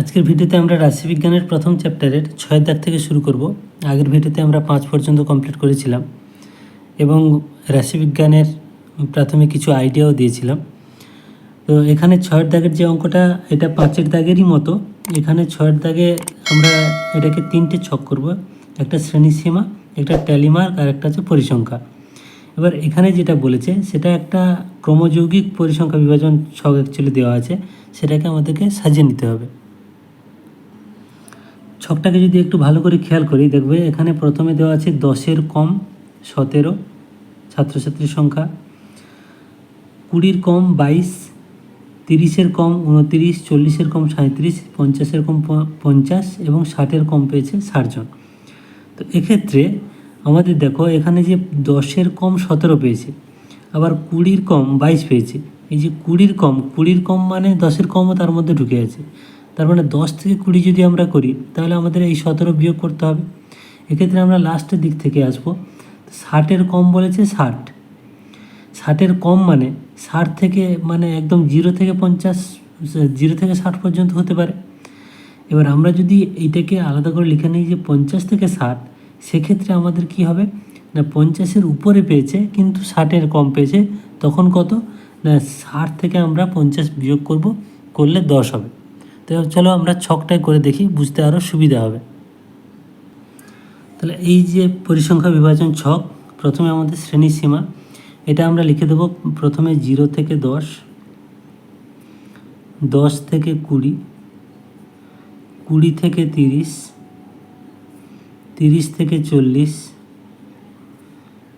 আজকের ভিডিওতে আমরা রাশিবিজ্ঞানের প্রথম চ্যাপ্টারের ছয় দাগ থেকে শুরু করব। আগের ভিডিওতে আমরা পাঁচ পর্যন্ত কমপ্লিট করেছিলাম এবং রাশিবিজ্ঞানের প্রাথমিক কিছু আইডিয়াও দিয়েছিলাম। তো এখানে ছয়ের দাগের যে অঙ্কটা, এটা পাঁচের দাগেরই মতো। এখানে ছয়ের দাগে আমরা এটাকে তিনটে ছক করব। একটা শ্রেণীসীমা একটা ট্যালিমার্ক আর একটা হচ্ছে পরিসংখ্যা। এবার এখানে যেটা বলেছে, সেটা একটা ক্রমযৌগিক পরিসংখ্যা বিভাজন ছক অ্যাকচুয়ালি দেওয়া আছে। সেটাকে আমাদেরকে সাজিয়ে নিতে হবে। ছকটাকে যদি একটু ভালো করে খেয়াল করি, দেখবে এখানে প্রথমে দেওয়া আছে দশের কম সতেরো ছাত্রছাত্রীর সংখ্যা, কুড়ির কম বাইশ, তিরিশের কম উনতিরিশ, চল্লিশের কম সাঁত্রিশ পঞ্চাশের কম পঞ্চাশ এবং ষাটের কম পেয়েছে ষাটজন তো এক্ষেত্রে আমাদের দেখো এখানে যে দশের কম সতেরো পেয়েছে, আবার কুড়ির কম বাইশ পেয়েছে। এই যে কুড়ির কম কুড়ির কম মানে দশের কমও তার মধ্যে ঢুকে আছে। তার মানে দশ থেকে কুড়ি যদি আমরা করি, তাহলে আমাদের এই সতেরো বিয়োগ করতে হবে। এক্ষেত্রে আমরা লাস্টের দিক থেকে আসব। ষাটের কম বলেছে ষাট। ষাটের কম মানে ষাট থেকে মানে একদম জিরো থেকে পঞ্চাশ জিরো থেকে ষাট পর্যন্ত হতে পারে। এবার আমরা যদি এইটাকে আলাদা করে লিখে নিই যে পঞ্চাশ থেকে ষাট, সেক্ষেত্রে আমাদের কি হবে? না, পঞ্চাশের উপরে পেয়েছে, কিন্তু ষাটের কম পেয়েছে। তখন কত? না, ষাট থেকে আমরা পঞ্চাশ বিয়োগ করব, করলে দশ হবে। তো চলো আমরা ছকটায় করে দেখি, বুঝতে আরও সুবিধা হবে। তাহলে এই যে পরিসংখ্যা বিভাজন ছক, প্রথমে আমাদের শ্রেণি সীমা, এটা আমরা লিখে দেবো প্রথমে জিরো থেকে দশ দশ থেকে কুড়ি কুড়ি থেকে তিরিশ তিরিশ থেকে চল্লিশ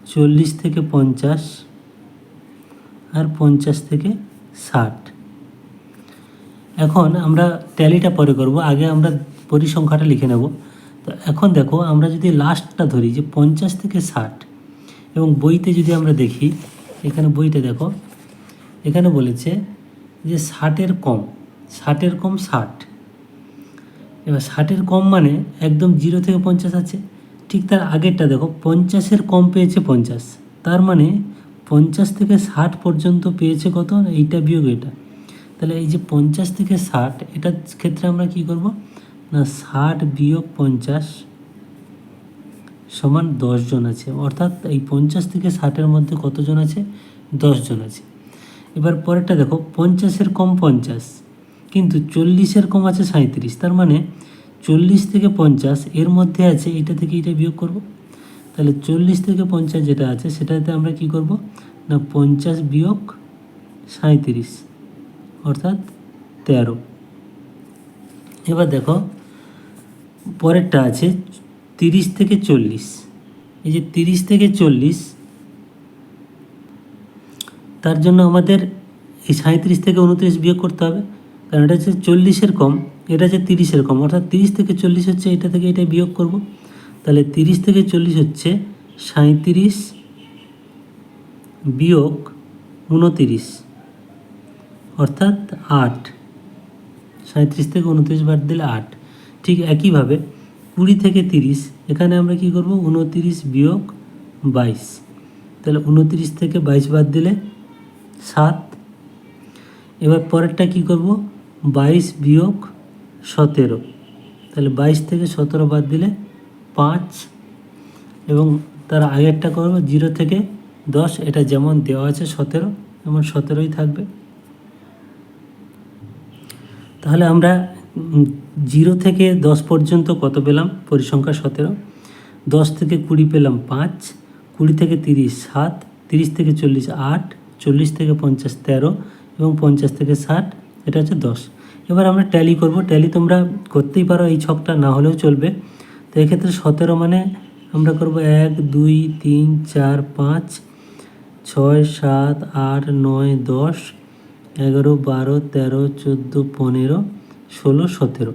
চল্লিশ থেকে পঞ্চাশ, আর পঞ্চাশ থেকে ষাট। এখন আমরা ট্যালিটা পরে করব, আগে আমরা পরিসংখ্যাটা লিখে নেব। তো এখন দেখো, আমরা যদি লাস্টটা ধরি, যে পঞ্চাশ থেকে ষাট, এবং বইতে যদি আমরা দেখি, এখানে বইটা দেখো, এখানে বলেছে যে ষাটের কম ষাটের কম ষাট। এবার ষাটের কম মানে একদম জিরো থেকে পঞ্চাশ আছে, ঠিক তার আগেরটা দেখো, পঞ্চাশের কম পেয়েছে পঞ্চাশ, তার মানে পঞ্চাশ থেকে ষাট পর্যন্ত পেয়েছে কত? এইটা বিয়োগ এটা। তাহলে এই যে পঞ্চাশ থেকে ষাট এটার ক্ষেত্রে আমরা কি করব? না, ষাট বিয়োগ পঞ্চাশ সমান জন আছে। অর্থাৎ এই পঞ্চাশ থেকে ষাটের মধ্যে কতজন আছে? জন আছে। এবার পরেরটা দেখো, পঞ্চাশের কম পঞ্চাশ, কিন্তু চল্লিশের কম আছে সাঁত্রিশ তার মানে চল্লিশ থেকে পঞ্চাশ, এর মধ্যে আছে এটা থেকে এটা বিয়োগ করব। তাহলে চল্লিশ থেকে পঞ্চাশ যেটা আছে, সেটাতে আমরা কি করব? না, পঞ্চাশ বিয়োগ সাঁত্রিশ অর্থাৎ তেরো। এবার দেখো, পরেরটা আছে তিরিশ থেকে চল্লিশ। এই যে তিরিশ থেকে চল্লিশ, তার জন্য আমাদের এই সাঁত্রিশ থেকে উনত্রিশ বিয়োগ করতে হবে। কারণ এটা হচ্ছে চল্লিশের কম, এটা হচ্ছে তিরিশের কম। অর্থাৎ তিরিশ থেকে চল্লিশ হচ্ছে এটা থেকে এটা বিয়োগ করব। তাহলে তিরিশ থেকে চল্লিশ হচ্ছে সাঁত্রিশ বিয়োগ উনতিরিশ। অর্থাৎ আট। সাঁত্রিশ থেকে উনত্রিশ বাদ দিলে আট। ঠিক একইভাবে কুড়ি থেকে তিরিশ, এখানে আমরা কি করব? উনতিরিশ বিয়োগ বাইশ। তাহলে উনতিরিশ থেকে বাইশ বাদ দিলে সাত। এবার পরেরটা কি করব? বাইশ বিয়োগ সতেরো। তাহলে বাইশ থেকে সতেরো বাদ দিলে পাঁচ। এবং তার আগেরটা করব? জিরো থেকে দশ। এটা যেমন দেওয়া আছে সতেরো যেমন সতেরোই থাকবে। তাহলে আমরা জিরো থেকে দশ পর্যন্ত কত পেলাম? পরিসংখ্যা সতেরো। দশ থেকে কুড়ি পেলাম পাঁচ, কুড়ি থেকে তিরিশ সাত, তিরিশ থেকে চল্লিশ আট, চল্লিশ থেকে পঞ্চাশ তেরো এবং পঞ্চাশ থেকে ষাট, এটা হচ্ছে দশ। এবার আমরা ট্যালি করব। ট্যালি তোমরা করতেই পারো, এই ছকটা না হলেও চলবে। তো এক্ষেত্রে সতেরো মানে আমরা করব এক, দুই, তিন, চার, পাঁচ, ছয়, সাত, আট, নয়, দশ এগারো, বারো, তেরো, চোদ্দ, পনেরো, ষোলো, সতেরো।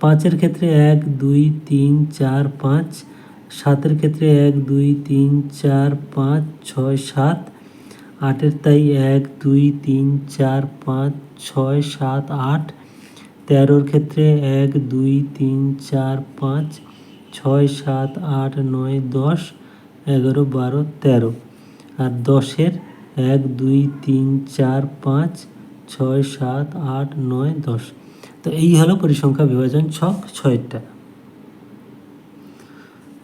পাঁচের ক্ষেত্রে এক, দুই, তিন, চার, পাঁচ। সাতের ক্ষেত্রে এক, দুই, তিন, চার, পাঁচ, ছয়, সাত। আটের তাই এক, দুই, তিন, চার, পাঁচ, ছয়, সাত, আট। তেরোর ক্ষেত্রে এক, দুই, তিন, চার, পাঁচ, ছয়, সাত, আট, নয়, দশ, এগারো, বারো, তেরো। আর দশের এক দুই তিন চার পাঁচ ছয় সাত আট নয় দশ। তো এই হলো পরিসংখ্যা বিভাজন ছক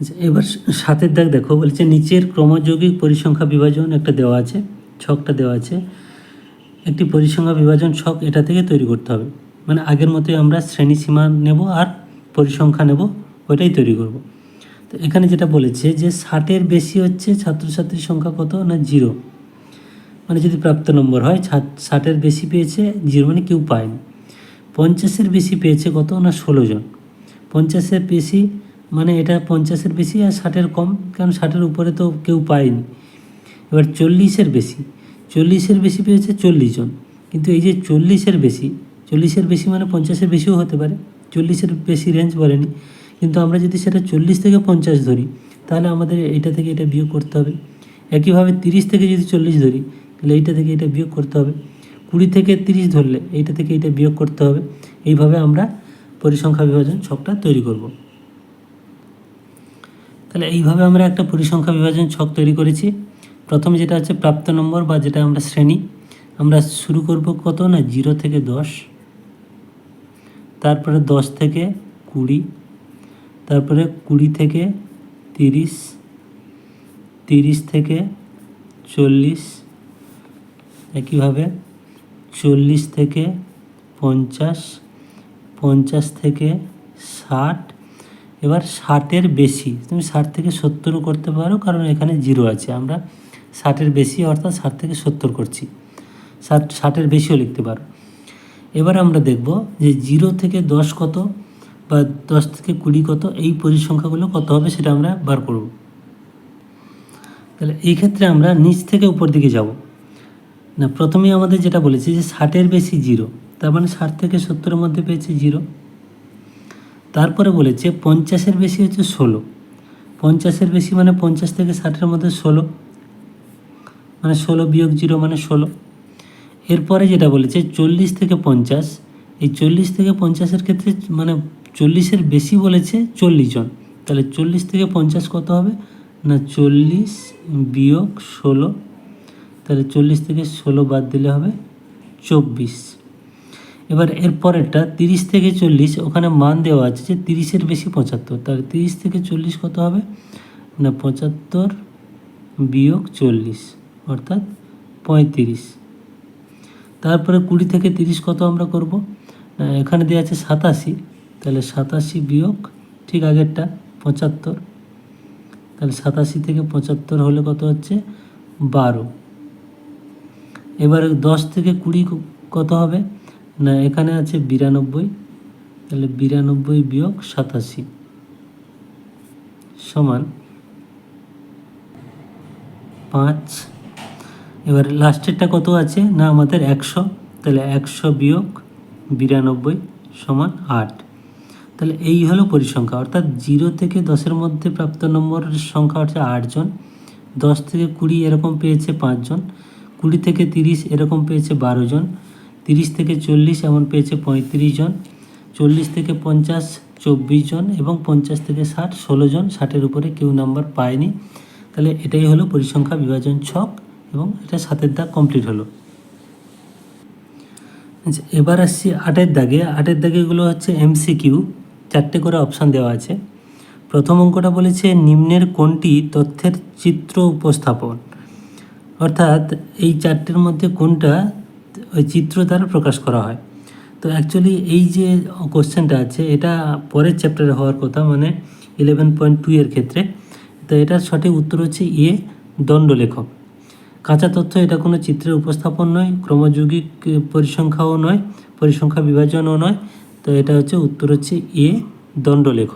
আচ্ছা, এবার সাতের দাগ দেখো বলছে নিচের ক্রমযৌগিক পরিসংখ্যা বিভাজন একটা দেওয়া আছে ছকটা দেওয়া আছে। একটি পরিসংখ্যা বিভাজন ছক এটা থেকে তৈরি করতে হবে। মানে আগের মতোই আমরা শ্রেণি সীমা নেব আর পরিসংখ্যা নেব ওইটাই তৈরি করব। তো এখানে যেটা বলেছে যে ষাটের বেশি হচ্ছে ছাত্রছাত্রীর সংখ্যা কত না জিরো? মানে যদি প্রাপ্ত নম্বর হয় ষাটের বেশি পেয়েছে, জিরো মানে কেউ পায়নি। পঞ্চাশের বেশি পেয়েছে কত না ষোলো জন। পঞ্চাশের বেশি মানে এটা পঞ্চাশের বেশি আর ষাটের কম, কারণ ষাটের উপরে তো কেউ পায়নি। এবার চল্লিশের বেশি চল্লিশের বেশি পেয়েছে চল্লিশ জন। কিন্তু এই যে চল্লিশের বেশি চল্লিশের বেশি মানে পঞ্চাশের বেশিও হতে পারে, চল্লিশের বেশি রেঞ্জ বলেনি। কিন্তু আমরা যদি সেটা চল্লিশ থেকে পঞ্চাশ ধরি, তাহলে আমাদের এটা থেকে এটা বিয়োগ করতে হবে। একইভাবে তিরিশ থেকে যদি চল্লিশ ধরি তাহলে এইটা থেকে এটা বিয়োগ করতে হবে। কুড়ি থেকে তিরিশ ধরলে এইটা থেকে এটা বিয়োগ করতে হবে। এইভাবে আমরা পরিসংখ্যা বিভাজন ছকটা তৈরি করব। তাহলে এইভাবে আমরা একটা পরিসংখ্যা বিভাজন ছক তৈরি করেছি। প্রথমে যেটা হচ্ছে প্রাপ্ত নম্বর বা যেটা আমরা শ্রেণি, আমরা শুরু করব কত না জিরো থেকে দশ। তারপরে দশ থেকে কুড়ি, তারপরে কুড়ি থেকে তিরিশ তিরিশ থেকে চল্লিশ একইভাবে চল্লিশ থেকে পঞ্চাশ পঞ্চাশ থেকে ষাট, এবার ষাটের বেশি। তুমি ষাট থেকে সত্তরও করতে পারো, কারণ এখানে জিরো আছে। আমরা ষাটের বেশি, অর্থাৎ ষাট থেকে সত্তর করছি। ষাট, ষাটের বেশিও লিখতে পারো। এবার আমরা দেখব যে জিরো থেকে দশ কত বা দশ থেকে কুড়ি কত, এই পরিসংখ্যাগুলো কত হবে সেটা আমরা বার করব। তাহলে এই ক্ষেত্রে আমরা নিচ থেকে উপর দিকে যাব। না, প্রথমেই আমাদের যেটা বলেছি যে ষাটের বেশি জিরো, তার মানে ষাট থেকে সত্তরের মধ্যে পেয়েছে জিরো। তারপরে বলেছে পঞ্চাশের বেশি হচ্ছে ষোলো। পঞ্চাশের বেশি মানে পঞ্চাশ থেকে ষাটের মধ্যে ষোলো। মানে ষোলো বিয়োগ জিরো মানে ষোলো। এরপরে যেটা বলেছে চল্লিশ থেকে পঞ্চাশ, এই চল্লিশ থেকে পঞ্চাশের ক্ষেত্রে মানে চল্লিশের বেশি বলেছে চল্লিশ জন। তাহলে চল্লিশ থেকে পঞ্চাশ কত হবে? না, চল্লিশ বিয়োগ ষোলো তাহলে চল্লিশ থেকে ষোলো বাদ দিলে হবে চব্বিশ। এবার এর পরেরটা, তিরিশ থেকে চল্লিশ, ওখানে মান দেওয়া আছে যে তিরিশের বেশি পঁচাত্তর। তাহলে তিরিশ থেকে চল্লিশ কত হবে? না পঁচাত্তর বিয়োগ চল্লিশ, অর্থাৎ পঁয়ত্রিশ। তারপরে কুড়ি থেকে তিরিশ কত আমরা করব? এখানে দেওয়া আছে সাতাশি, তাহলে সাতাশি বিয়োগ ঠিক আগেরটা, পঁচাত্তর। তাহলে সাতাশি থেকে পঁচাত্তর হলে কত হচ্ছে? বারো। এবারে দশ থেকে কুড়ি কত হবে? না, এখানে আছে বিরানব্বই। তাহলে বিরানব্বই বিয়োগ সাতাশি। সমান পাঁচ। এবার লাস্টেরটা কত আছে? না, আমাদের একশো। তাহলে একশো বিয়োগ বিরানব্বই সমান আট। তাহলে এই হলো পরিসংখ্যা। অর্থাৎ জিরো থেকে দশের মধ্যে প্রাপ্ত নম্বরের সংখ্যা হচ্ছে আটজন। দশ থেকে কুড়ি এরকম পেয়েছে পাঁচজন। কুড়ি থেকে তিরিশ এরকম পেয়েছে বারো জন, তিরিশ থেকে চল্লিশ এমন পেয়েছে পঁয়ত্রিশ জন, চল্লিশ থেকে পঞ্চাশ চব্বিশ জন এবং পঞ্চাশ থেকে ষাট, ষোলো জন, ষাটের উপরে কেউ নাম্বার পায়নি। তাহলে এটাই হলো পরিসংখ্যা বিভাজন ছক এবং এটা সাতের দাগ কমপ্লিট হলো। আচ্ছা এবার আসছি আটের দাগে। আটের দাগেগুলো হচ্ছে এমসিকিউ, চারটে করে অপশান দেওয়া আছে। প্রথম অঙ্কটা বলেছে নিম্নের কোনটি তথ্যের চিত্র উপস্থাপন? অর্থাৎ এই চারটের মধ্যে কোনটা ওই চিত্র দ্বারা প্রকাশ করা হয়। তো অ্যাকচুয়ালি এই যে কোশ্চেনটা আছে, এটা পরের চ্যাপ্টারে হওয়ার কথা মানে ইলেভেন পয়েন্ট টু এর ক্ষেত্রে। তো এটার সঠিক উত্তর হচ্ছে এ, দণ্ডলেখক। কাঁচা তথ্য এটা কোনো চিত্রের উপস্থাপন নয়, ক্রমযৌগিক পরিসংখ্যাও নয়, পরিসংখ্যা বিভাজনও নয়। তো এটা হচ্ছে উত্তর হচ্ছে এ দণ্ডলেখ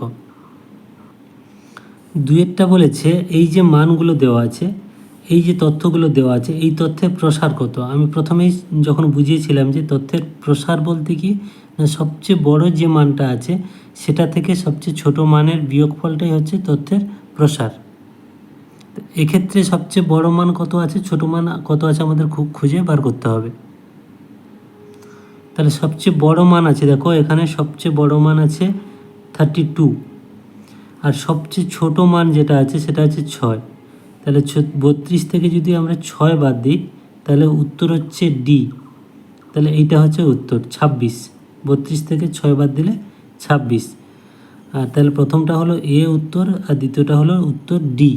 দুয়েরটা বলেছে, এই যে মানগুলো দেওয়া আছে এই যে তথ্যগুলো দেওয়া আছে, এই তথ্যের প্রসার কত? আমি প্রথমেই যখন বুঝিয়েছিলাম যে তথ্যের প্রসার বলতে কি, না, সবচেয়ে বড় যে মানটা আছে, সেটা থেকে সবচেয়ে ছোট মানের বিয়োগফলটাই হচ্ছে তথ্যের প্রসার। এক্ষেত্রে সবচেয়ে বড় মান কত আছে? ছোট মান কত আছে আমাদের খুব খুঁজে বার করতে হবে। তাহলে সবচেয়ে বড় মান আছে, দেখো, এখানে সবচেয়ে বড় মান আছে থার্টি টু আর সবচেয়ে ছোট মান যেটা আছে, সেটা হচ্ছে ছয়। তাহলে বত্রিশ থেকে যদি আমরা ছয় বাদ দিই, তাহলে উত্তর হচ্ছে ডি। তাহলে এইটা হচ্ছে উত্তর, ছাব্বিশ। বত্রিশ থেকে ছয় বাদ দিলে ছাব্বিশ। আর তাহলে প্রথমটা হলো এ উত্তর, আর দ্বিতীয়টা হলো উত্তর ডি।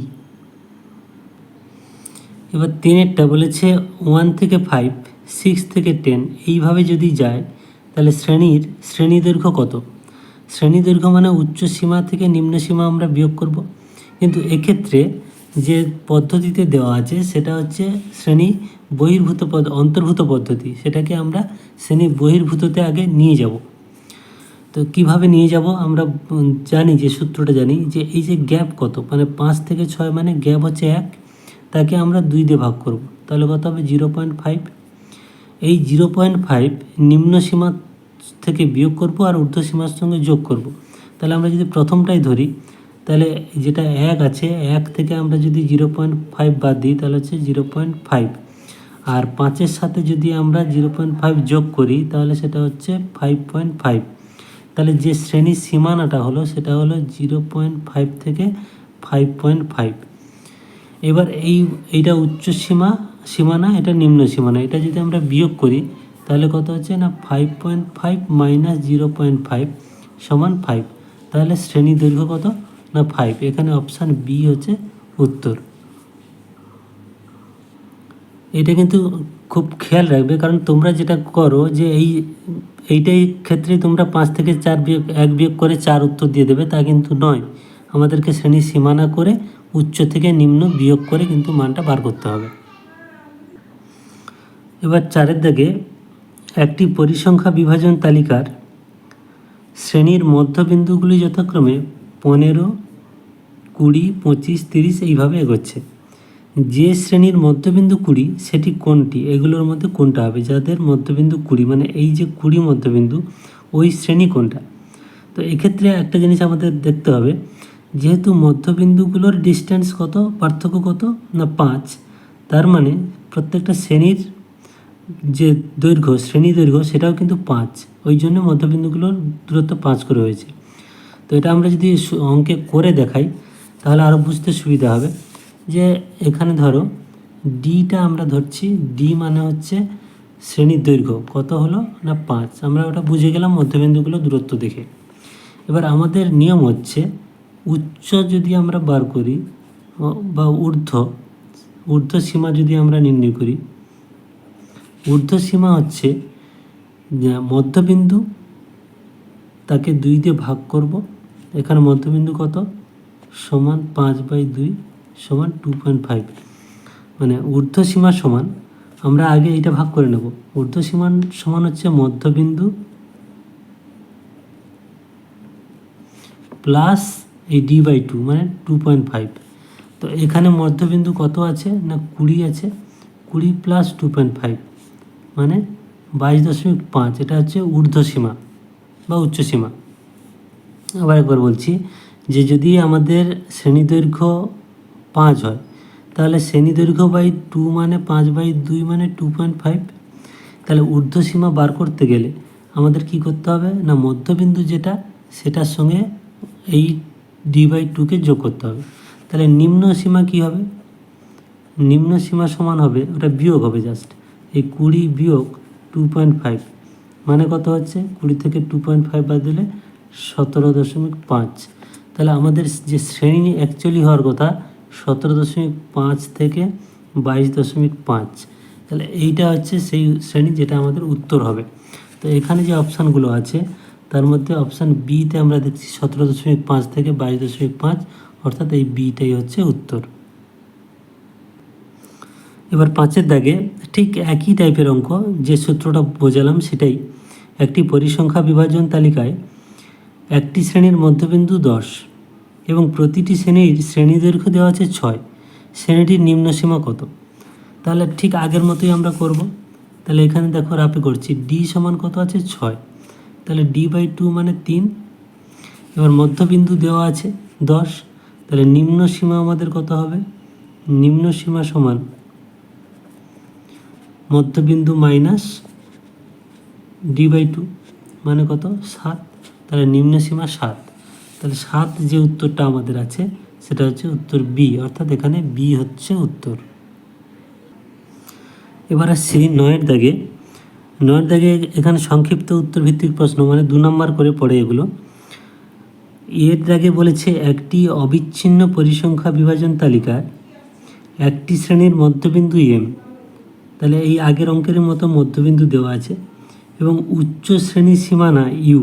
এবার তিনেরটা বলেছে ওয়ান থেকে ফাইভ, সিক্স থেকে টেন, এইভাবে যদি যায়, তাহলে শ্রেণির, শ্রেণি দৈর্ঘ্য কত? শ্রেণি দৈর্ঘ্য মানে উচ্চ সীমা থেকে নিম্ন সীমা আমরা বিয়োগ করব। কিন্তু এক্ষেত্রে যে পদ্ধতিতে দেওয়া আছে সেটা হচ্ছে শ্রেণি বহির্ভূত পদ, অন্তর্ভূত পদ্ধতি। সেটাকে আমরা শ্রেণি বহির্ভূততে আগে নিয়ে যাব। তো কীভাবে নিয়ে যাব? আমরা জানি যে সূত্রটা জানি যে এই যে গ্যাপ কত মানে পাঁচ থেকে ছয় মানে গ্যাপ হচ্ছে এক, তাকে আমরা দুই দিয়ে ভাগ করব। তাহলে কত হবে? Zero point five. এই জিরো পয়েন্ট ফাইভ নিম্ন সীমা থেকে বিয়োগ করব আর ঊর্ধ্ব সীমার সঙ্গে যোগ করব। তাহলে আমরা যদি প্রথমটাই ধরি তাহলে যেটা এক আছে, এক থেকে আমরা যদি জিরো পয়েন্ট ফাইভ বাদ দিই, তাহলে হচ্ছে জিরো পয়েন্ট ফাইভ। আর পাঁচের সাথে যদি আমরা জিরো পয়েন্ট ফাইভ যোগ করি, তাহলে সেটা হচ্ছে ফাইভ পয়েন্ট ফাইভ। তাহলে যে শ্রেণির সীমানাটা হলো, সেটা হলো জিরো পয়েন্ট ফাইভ থেকে ফাইভ পয়েন্ট ফাইভ। এবার এই, এইটা উচ্চ সীমা, সীমানা, এটা নিম্ন সীমানা। এটা যদি আমরা বিয়োগ করি, তাহলে কত হচ্ছে না? Five point five minus zero point five সমান ফাইভ। তাহলে শ্রেণি দৈর্ঘ্য কত? না ফাইভ এখানে অপশান বি হচ্ছে উত্তর। এটা কিন্তু খুব খেয়াল রাখবে, কারণ তোমরা যেটা করো যে এই, এইটাই ক্ষেত্রে তোমরা পাঁচ থেকে চার বিয়োগ, এক বিয়োগ করে চার উত্তর দিয়ে দেবে, তা কিন্তু নয়। আমাদেরকে শ্রেণি সীমানা করে উচ্চ থেকে নিম্ন বিয়োগ করে কিন্তু মানটা বার করতে হবে। এবার চারের দাগে একটি পরিসংখ্যা বিভাজন তালিকার শ্রেণির মধ্যবিন্দুগুলি যথাক্রমে পনেরো, কুড়ি, পঁচিশ, তিরিশ এইভাবে এগোচ্ছে। যে শ্রেণির মধ্যবিন্দু কুড়ি, সেটি কোনটি? এগুলোর মধ্যে কোনটা হবে? যাদের মধ্যবিন্দু কুড়ি মানে এই যে কুড়ি মধ্যবিন্দু, ওই শ্রেণি কোনটা? তো এক্ষেত্রে একটা জিনিস আমাদের দেখতে হবে, যেহেতু মধ্যবিন্দুগুলোর ডিস্টেন্স কত? পার্থক্য কত? না, পাঁচ। তার মানে প্রত্যেকটা শ্রেণির যে দৈর্ঘ্য, শ্রেণি দৈর্ঘ্য, সেটাও কিন্তু পাঁচ। ওই জন্য মধ্যবিন্দুগুলোর দূরত্ব পাঁচ করে হয়েছে। তো এটা আমরা যদি অঙ্কে করে দেখাই, তাহলে আরও বুঝতে সুবিধা হবে যে এখানে ধরো ডিটা আমরা ধরছি ডি মানে হচ্ছে শ্রেণির দৈর্ঘ্য, কত হলো না পাঁচ? আমরা ওটা বুঝে গেলাম মধ্যবিন্দুগুলো দূরত্ব দেখে। এবার আমাদের নিয়ম হচ্ছে উচ্চ যদি আমরা বার করি বা ঊর্ধ্ব ঊর্ধ্ব সীমা যদি আমরা নির্ণয় করি, ঊর্ধ্ব সীমা হচ্ছে মধ্যবিন্দু তাকে দুই দিয়ে ভাগ করব এখানে মধ্যবিন্দু কত? সমান পাঁচ বাই দুই সমান টু পয়েন্ট ফাইভ মানে ঊর্ধ্ব সীমা সমান, আমরা আগে এটা ভাগ করে নেব। ঊর্ধ্ব সীমান হচ্ছে মধ্যবিন্দু প্লাস এই ডি বাই টু মানে টু পয়েন্ট ফাইভ তো এখানে মধ্যবিন্দু কত আছে না কুড়ি আছে? কুড়ি প্লাস টু পয়েন্ট ফাইভ মানে বাইশ দশমিক পাঁচ। এটা হচ্ছে ঊর্ধ্ব সীমা বা উচ্চ সীমা আবার একবার বলছি যে যদি আমাদের শ্রেণি দৈর্ঘ্য পাঁচ হয়, তাহলে শ্রেণি দৈর্ঘ্য বাই টু মানে পাঁচ বাই দুই মানে টু পয়েন্ট ফাইভ তাহলে ঊর্ধ্ব সীমা বার করতে গেলে আমাদের কি করতে হবে? না, মধ্যবিন্দু যেটা, সেটার সঙ্গে এই ডি বাই টুকে যোগ করতে হবে। তাহলে নিম্ন সীমা কি হবে? নিম্ন সীমা সমান হবে, ওটা বিয়োগ হবে জাস্ট এই কুড়ি বিয়োগ টু পয়েন্ট ফাইভ মানে কত হচ্ছে? কুড়ি থেকে টু পয়েন্ট ফাইভ বাদ দিলে সতেরো দশমিক পাঁচ। তাহলে আমাদের যে শ্রেণি অ্যাকচুয়ালি হওয়ার কথা, সতেরো দশমিক পাঁচ থেকে বাইশ দশমিক পাঁচ। তাহলে এইটা হচ্ছে সেই শ্রেণি যেটা আমাদের উত্তর হবে। তো এখানে যে অপশানগুলো আছে, তার মধ্যে অপশান বিতে আমরা দেখছি সতেরো দশমিক পাঁচ থেকে বাইশ দশমিক পাঁচ, অর্থাৎ এই বিটাই হচ্ছে উত্তর। এবার পাঁচের দাগে ঠিক একই টাইপের অঙ্ক, যে সূত্রটা বোঝালাম সেটাই। একটি পরিসংখ্যা বিভাজন তালিকায় একটি শ্রেণির মধ্যবিন্দু দশ এবং প্রতিটি শ্রেণির শ্রেণি দৈর্ঘ্য দেওয়া আছে ছয়। শ্রেণীটির নিম্ন সীমা কত? তাহলে ঠিক আগের মতোই আমরা করব। তাহলে এখানে দেখো রাপে করছি ডি সমান কত আছে? ছয়। তাহলে ডি বাই টু মানে তিন। এবার মধ্যবিন্দু দেওয়া আছে দশ। তাহলে নিম্ন সীমা আমাদের কত হবে? নিম্ন সীমা সমান মধ্যবিন্দু মাইনাস ডি বাই টু মানে কত? সাত। তাহলে নিম্ন সীমা সাত। তাহলে সাত যে উত্তরটা আমাদের আছে, সেটা হচ্ছে উত্তর বি অর্থাৎ এখানে বি হচ্ছে উত্তর। এবার আসছি নয়ের দাগে। নয়ের দাগে এখানে সংক্ষিপ্ত উত্তর ভিত্তিক প্রশ্ন মানে দু নম্বর করে পড়ে এগুলো। এর দাগে বলেছে, একটি অবিচ্ছিন্ন পরিসংখ্যা বিভাজন তালিকায় একটি শ্রেণির মধ্যবিন্দু এম তাহলে এই আগের অঙ্কের মতো মধ্যবিন্দু দেওয়া আছে, এবং উচ্চ শ্রেণি সীমানা ইউ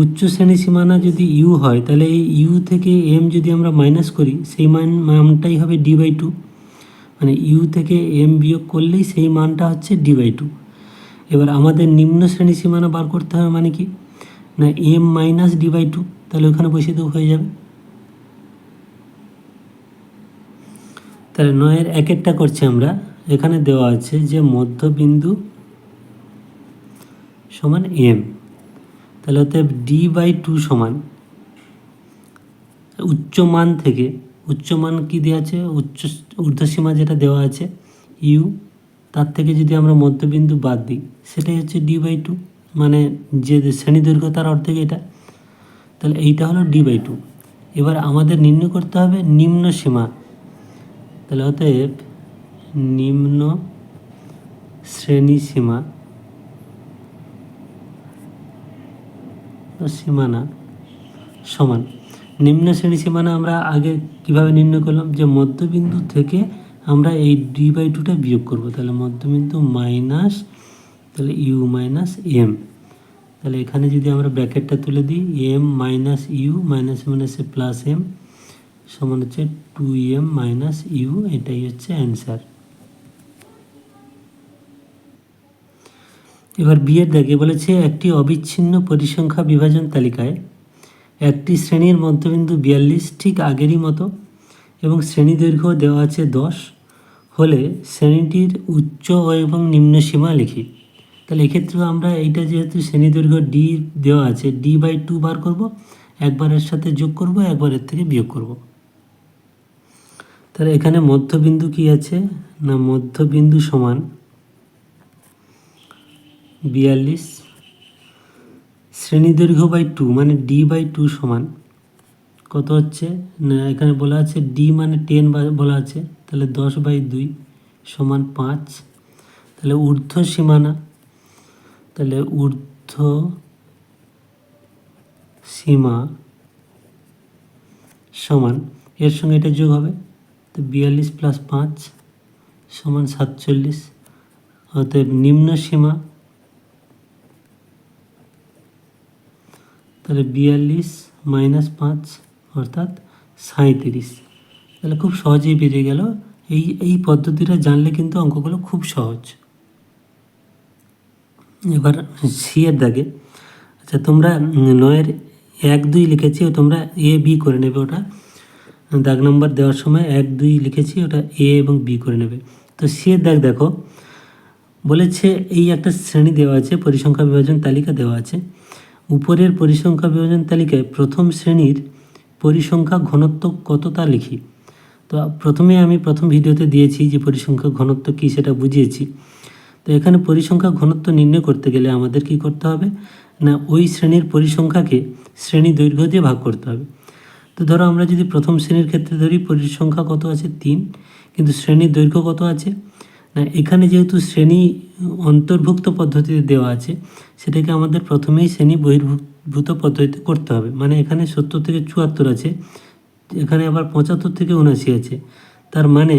উচ্চ শ্রেণি সীমানা যদি ইউ হয়, তাহলে এই ইউ থেকে এম যদি আমরা মাইনাস করি, সেই মান, মানটাই হবে ডি বাই টু মানে ইউ থেকে এম বিয়োগ করলেই সেই মানটা হচ্ছে ডি বাই টু এবার আমাদের নিম্ন শ্রেণি সীমানা বার করতে হবে মানে কি? না M minus D by two তাহলে ওখানে বসে দেবো, হয়ে যাবে। তাহলে নয়ের এক একটা করছি আমরা। এখানে দেওয়া আছে যে মধ্যবিন্দু সমান এম তাহলে অতএব ডি বাই টু সমান, উচ্চ মান থেকে, উচ্চ মান কী দেওয়া আছে? উচ্চ ঊর্ধ্বসীমা যেটা দেওয়া আছে ইউ তার থেকে যদি আমরা মধ্যবিন্দু বাদ দিই, সেটাই হচ্ছে ডি বাই টু মানে যে শ্রেণি দৈর্ঘ্য তার অর্ধেক এটা। তাহলে এইটা হলো ডি বাই টু এবার আমাদের নির্ণয় করতে হবে নিম্ন সীমা। তাহলে অতএব নিম্ন শ্রেণি সীমা সীমানা সমান। নিম্ন শ্রেণি সীমানা আমরা আগে কীভাবে নির্ণয় করলাম? যে মধ্যবিন্দু থেকে আমরা এই ডি বাই টুটা বিয়োগ করব। তাহলে মধ্যবিন্দু মাইনাস তাহলে ইউ মাইনাস এম তাহলে এখানে যদি আমরা ব্র্যাকেটটা তুলে দিই এম মাইনাস ইউ মাইনাস মাইনাসে প্লাস এম সমান হচ্ছে টু এম মাইনাস ইউ এটাই হচ্ছে অ্যান্সার এবার বিয়ের দাগে বলেছে একটি অবিচ্ছিন্ন পরিসংখ্যা বিভাজন তালিকায় একটি শ্রেণির মধ্যবিন্দু বিয়াল্লিশ ঠিক আগেরই মতো এবং শ্রেণি দৈর্ঘ্য দেওয়া আছে দশ হলে শ্রেণীটির উচ্চ এবং নিম্ন সীমা লিখি। তাহলে এক্ষেত্রেও আমরা এইটা যেহেতু শ্রেণি দৈর্ঘ্য ডি দেওয়া আছে ডি বাই টু বার করব একবারের সাথে যোগ করব একবারের থেকে বিয়োগ করব। তাহলে এখানে মধ্যবিন্দু কি আছে? না, মধ্যবিন্দু সমান বিয়াল্লিশ। শ্রেণি দৈর্ঘ্য বাই টু মানে ডি বাই টু সমান। কত হচ্ছে? না, এখানে বলা আছে ডি মানে টেন বলা আছে। তাহলে দশ বাই দুই সমান পাঁচ। তাহলে ঊর্ধ্ব সীমানা। তাহলে ঊর্ধ্ব সীমা সমান, এর সঙ্গে এটা যোগ হবে। তো বিয়াল্লিশ প্লাস পাঁচ সমান সাতচল্লিশ। অতএব নিম্ন সীমা তাহলে বিয়াল্লিশ মাইনাস পাঁচ, অর্থাৎ সাঁইত্রিশ। তাহলে খুব সহজেই বেরিয়ে গেল। এই এই পদ্ধতিটা জানলে কিন্তু অঙ্কগুলো খুব সহজ। এবার সি এর দাগে। আচ্ছা তোমরা নয়ের এক দুই লিখেছি তোমরা এ, বি করে নেবে ওটা। দাগ নম্বর দেওয়ার সময় এক, দুই লিখেছি, ওটা এ এবং বি করে নেবে। তো সি এর দাগ দেখো। বলেছে এই একটা শ্রেণি দেওয়া আছে, পরিসংখ্যা বিভাজন তালিকা দেওয়া আছে। উপরের পরিসংখ্যা বিভাজন তালিকায় প্রথম শ্রেণির পরিসংখ্যা ঘনত্ব কত তা লিখি? তো প্রথমে আমি প্রথম ভিডিওতে দিয়েছি যে পরিসংখ্যা ঘনত্ব কী সেটা বুঝিয়েছি। তো এখানে পরিসংখ্যা ঘনত্ব নির্ণয় করতে গেলে আমাদের কি করতে হবে? না, ওই শ্রেণির পরিসংখ্যাকে শ্রেণি দৈর্ঘ্য দিয়ে ভাগ করতে হবে। তো ধরো আমরা যদি প্রথম শ্রেণির ক্ষেত্রে ধরি, পরিসংখ্যা কত আছে? তিন। কিন্তু শ্রেণির দৈর্ঘ্য কত আছে? না এখানে যেহেতু শ্রেণি অন্তর্ভুক্ত পদ্ধতিতে দেওয়া আছে, সেটাকে আমাদের প্রথমেই শ্রেণি বহির্ভূত পদ্ধতিতে করতে হবে। মানে এখানে সত্তর থেকে চুয়াত্তর আছে, এখানে আবার পঁচাত্তর থেকে উনাশি আছে। তার মানে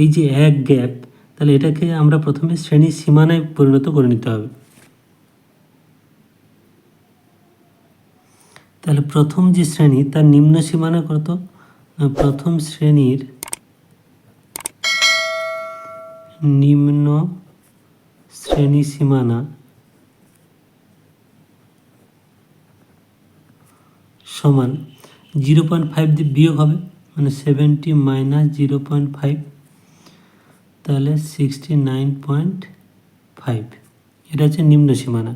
এই যে এক গ্যাপ, তাহলে এটাকে আমরা প্রথমে শ্রেণির সীমানায় পরিণত করে নিতে হবে। তাহলে প্রথম যে শ্রেণি, তার নিম্ন সীমানা কত? প্রথম শ্রেণির নিম্ন শ্রেণি সীমানা সমান জিরো পয়েন্ট ফাইভ দিয়ে বিয়োগ হবে মানে seventy minus zero point five, তাহলে সিক্সটি নাইন পয়েন্ট ফাইভ। এটা হচ্ছে নিম্ন সীমানা।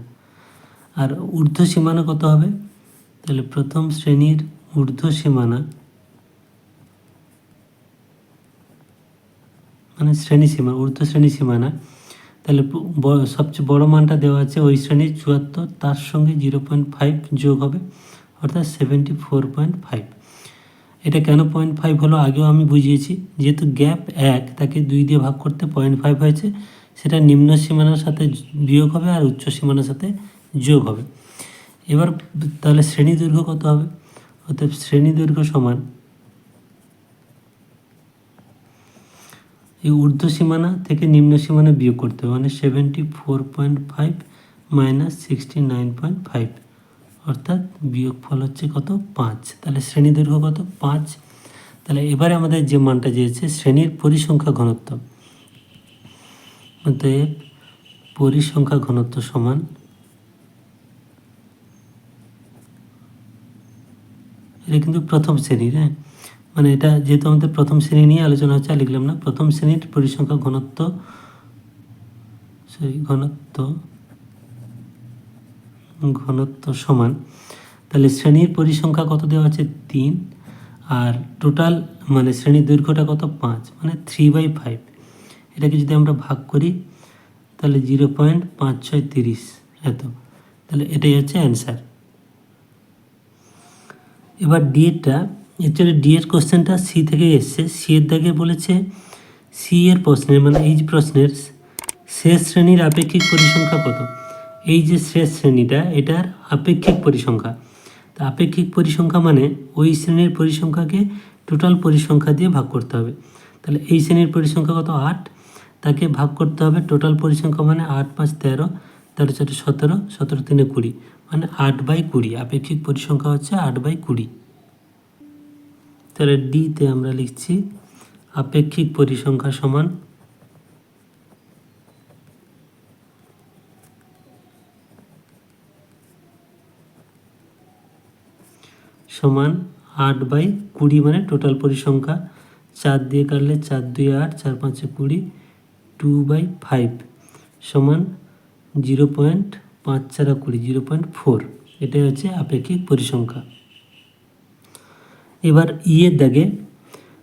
আর ঊর্ধ্ব সীমানা কত হবে? তাহলে প্রথম শ্রেণির ঊর্ধ্ব সীমানা মানে শ্রেণি সীমা, ঊর্ধ্ব শ্রেণি সীমানা। তাহলে সবচেয়ে বড় মানটা দেওয়া আছে ওই শ্রেণির চুয়াত্তর, তার সঙ্গে জিরো পয়েন্ট ফাইভ যোগ হবে, অর্থাৎ সেভেন্টি ফোর পয়েন্ট ফাইভ। এটা কেন পয়েন্ট ফাইভ হলো আগেও আমি বুঝিয়েছি, যেহেতু গ্যাপ এক, তাকে দুই দিয়ে ভাগ করতে পয়েন্ট ফাইভ হয়েছে, সেটা নিম্ন সীমানার সাথে বিয়োগ হবে আর উচ্চ সীমানার সাথে যোগ হবে। এবার তাহলে শ্রেণি দৈর্ঘ্য কত হবে? অর্থাৎ শ্রেণি দৈর্ঘ্য সমান এই ঊর্ধ্ব সীমানা থেকে নিম্ন সীমানা বিয়োগ করতে হবে। মানে seventy four point five minus sixty nine point five অর্থাৎ বিয়োগ ফল হচ্ছে কত? পাঁচ। তাহলে শ্রেণি দৈর্ঘ্য কত? পাঁচ। তাহলে এবারে আমাদের যে মানটা চেয়েছে শ্রেণির পরিসংখ্যা ঘনত্ব। অতএব পরিসংখ্যা ঘনত্ব সমান এটা কিন্তু প্রথম শ্রেণির হ্যাঁ? মানে এটা যেহেতু আমাদের প্রথম শ্রেণি নিয়ে আলোচনা হচ্ছে, আর লিখলাম না। প্রথম শ্রেণির পরিসংখ্যা ঘনত্ব সরি ঘনত্ব ঘনত্ব সমান। তাহলে শ্রেণির পরিসংখ্যা কত দেওয়া আছে তিন। আর টোটাল মানে শ্রেণির দৈর্ঘ্যটা কত? পাঁচ মানে থ্রি বাই ফাইভ এটাকে যদি আমরা ভাগ করি, তাহলে জিরো পয়েন্ট পাঁচ ছয় তিরিশ। এত। তাহলে এটাই হচ্ছে অ্যান্সার এবার ডিএডটা অ্যাকচুয়ালি ডিএড কোশ্চেনটা সি থেকে এসছে। সি এর দাগে বলেছে সি এর প্রশ্নের মানে এই যে প্রশ্নের, শেষ শ্রেণির আপেক্ষিক পরিসংখ্যা কত? এই যে শেষ শ্রেণীটা, এটার আপেক্ষিক পরিসংখ্যা। তা আপেক্ষিক পরিসংখ্যা মানে ওই শ্রেণির পরিসংখ্যাকে টোটাল পরিসংখ্যা দিয়ে ভাগ করতে হবে। তাহলে এই শ্রেণির পরিসংখ্যা কত? আট। তাকে ভাগ করতে হবে টোটাল পরিসংখ্যা মানে আট পাঁচ তেরো তেরো চারটে সতেরো সতেরো তিনে কুড়ি। মানে আট বাই কুড়ি, আপেক্ষিক পরিসংখ্যা হচ্ছে আট বাই কুড়ি। তাহলে ডিতে আমরা লিখছি আপেক্ষিক পরিসংখ্যা সমান সমান আট বাই কুড়ি মানে টোটাল পরিসংখ্যা। চার দিয়ে কাটলে চার দুই আট, চার পাঁচে কুড়ি টু বাই ফাইভ সমান জিরো পয়েন্ট পাঁচ চারা কুড়ি জিরো পয়েন্ট ফোর এটাই হচ্ছে আপেক্ষিক পরিসংখ্যা। এবার ইয়ের দাগে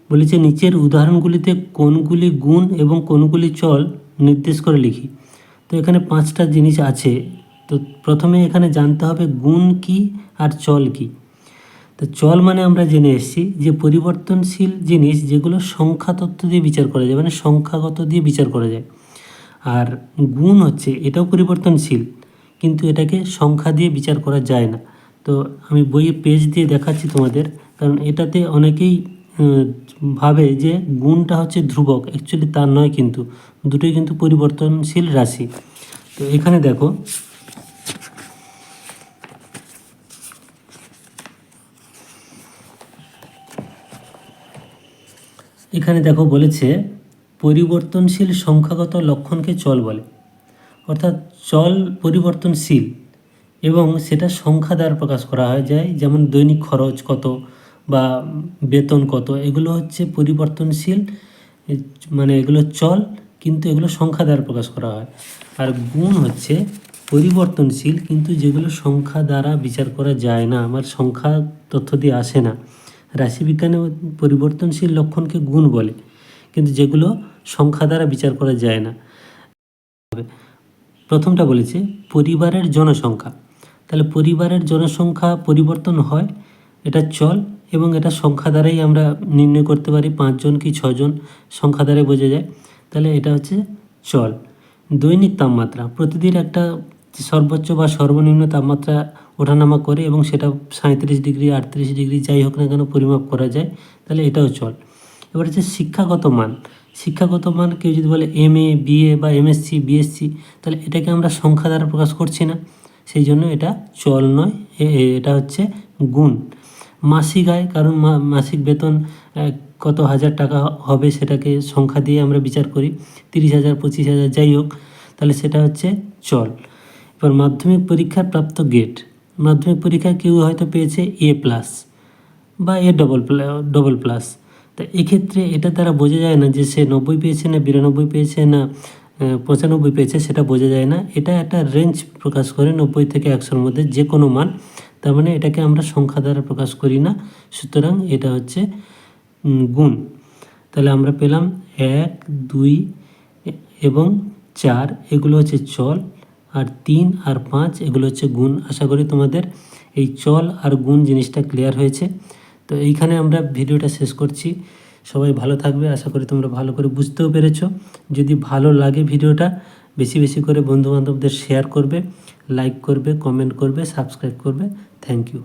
বলেছে, নিচের উদাহরণগুলিতে কোনগুলি গুণ এবং কোনগুলি চল নির্দেশ করে লিখি। তো এখানে পাঁচটা জিনিস আছে। তো প্রথমে এখানে জানতে হবে গুণ কি আর চল কি। তো চল মানে আমরা জেনে এসেছি যে পরিবর্তনশীল জিনিস যেগুলো সংখ্যা তত্ত্ব দিয়ে বিচার করা যায় মানে সংখ্যাগত দিয়ে বিচার করা যায়। আর গুণ হচ্ছে এটাও পরিবর্তনশীল, কিন্তু এটাকে সংখ্যা দিয়ে বিচার করা যায় না। তো আমি বইয়ে পেজ দিয়ে দেখাচ্ছি তোমাদের, কারণ এটাতে অনেকেই ভাবে যে গুণটা হচ্ছে ধ্রুবক অ্যাকচুয়ালি তার নয় কিন্তু, দুটোই কিন্তু পরিবর্তনশীল রাশি। তো এখানে দেখো এখানে দেখো বলেছে, পরিবর্তনশীল সংখ্যাগত লক্ষণকে চল বলে। অর্থাৎ চল পরিবর্তনশীল এবং সেটা সংখ্যা দ্বারা প্রকাশ করা হয় যায়। যেমন দৈনিক খরচ কত বা বেতন কত, এগুলো হচ্ছে পরিবর্তনশীল মানে এগুলো চল, কিন্তু এগুলো সংখ্যা দ্বারা প্রকাশ করা হয়। আর গুণ হচ্ছে পরিবর্তনশীল, কিন্তু যেগুলো সংখ্যা দ্বারা বিচার করা যায় না, আমার সংখ্যা তথ্য দিয়ে আসে না। রাশিবিজ্ঞানে পরিবর্তনশীল লক্ষণকে গুণ বলে, কিন্তু যেগুলো সংখ্যা দ্বারা বিচার করা যায় না। প্রথমটা বলেছে, পরিবারের জনসংখ্যা। তাহলে পরিবারের জনসংখ্যা পরিবর্তন হয়, এটা চল এবং এটা সংখ্যা দ্বারাই আমরা নির্ণয় করতে পারি পাঁচজন কি ছজন সংখ্যা দ্বারাই বোঝা যায়। তাহলে এটা হচ্ছে চল। দৈনিক তাপমাত্রা, প্রতিদিন একটা সর্বোচ্চ বা সর্বনিম্ন তাপমাত্রা ওঠানামা করে এবং সেটা সাঁত্রিশ ডিগ্রি, আটত্রিশ ডিগ্রি যাই হোক না কেন পরিমাপ করা যায়, তাহলে এটাও চল। এবার হচ্ছে শিক্ষাগত মান শিক্ষাগত মান কেউ যদি বলে এম এ বিএ বা এমএসসি বিএসসি তাহলে এটাকে আমরা সংখ্যা দ্বারা প্রকাশ করছি না। সেই জন্য এটা চল নয় এটা হচ্ছে গুণ। মাসিক আয়, কারণ মাসিক বেতন কত হাজার টাকা হবে সেটাকে সংখ্যা দিয়ে আমরা বিচার করি, তিরিশ হাজার, পঁচিশ হাজার, যাই হোক, তাহলে সেটা হচ্ছে চল। এবার মাধ্যমিক পরীক্ষার প্রাপ্ত গেট মাধ্যমিক পরীক্ষায় কেউ হয়তো পেয়েছে এ প্লাস বা এ ডবল ডবল প্লাস তা এক্ষেত্রে এটা তারা বোঝা যায় না যে সে নব্বই পেয়েছে না বিরানব্বই পেয়েছে না পঁচানব্বই পেয়েছে, সেটা বোঝা যায় না। এটা একটা রেঞ্জ প্রকাশ করে নব্বই থেকে একশোর মধ্যে যে কোনো মান। তার মানে এটাকে আমরা সংখ্যা দ্বারা প্রকাশ করি না। সুতরাং এটা হচ্ছে গুণ। তাহলে আমরা পেলাম এক, দুই এবং চার। এগুলো হচ্ছে চল আর তিন আর পাঁচ, এগুলো হচ্ছে গুণ। আশা করি তোমাদের এই চল আর গুণ জিনিসটা ক্লিয়ার হয়েছে। তো এইখানে আমরা ভিডিওটা শেষ করছি। সবাই ভালো থাকবে। আশা করি তোমরা ভালো করে বুঝতেও পেরেছ। যদি ভালো লাগে ভিডিওটা, বেশি বেশি করে বন্ধুবান্ধবদের শেয়ার করবে লাইক করবে কমেন্ট করবে সাবস্ক্রাইব করবে। Thank you